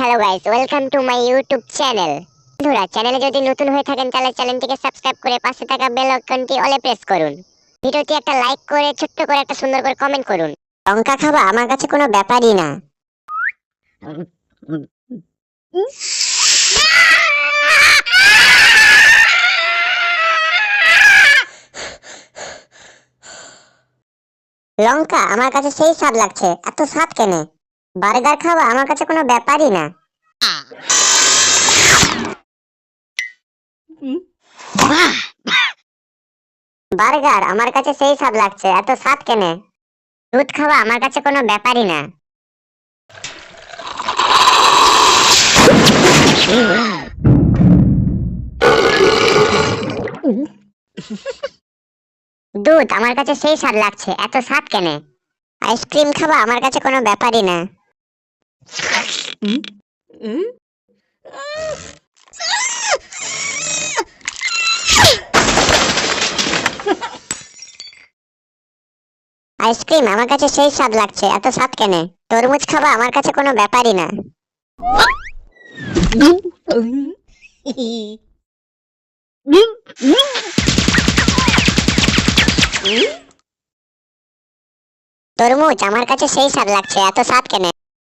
Hello guys welcome to my YouTube channel বন্ধুরা চ্যানেলে যদি নতুন হয়ে থাকেন, তাহলে চ্যানেলটিকে সাবস্ক্রাইব করে পাশে থাকা বেল আইকনটি অলে প্রেস করুন। ভিডিওটি একটা লাইক করে, ছোট্ট করে, একটা সুন্দর করে কমেন্ট করুন। লঙ্কা খাওয়া আমার কাছে কোনো ব্যাপারই না। লঙ্কা, আমার কাছে সেই স্বাদ লাগছে। এত স্বাদ কেনে? বার্গার খাওয়া আমার কাছে কোনো ব্যাপারই না। বার্গার, আমার কাছে সেই স্বাদ লাগছে, এত স্বাদ কেনে? দুধ খাওয়া আমার কাছে কোনো ব্যাপারই না। দুধ, আমার কাছে সেই স্বাদ লাগছে, এত স্বাদ কেনে? আইসক্রিম খাওয়া আমার কাছে কোনো ব্যাপারই না। আইসক্রিম, আমার কাছে সেই স্বাদ লাগছে। এত স্বাদ কেনে? তরমুজ খাওয়া আমার কাছে কোনো ব্যাপারই না। তরমুজ, আমার কাছে সেই স্বাদ লাগছে। এত স্বাদ কেনে?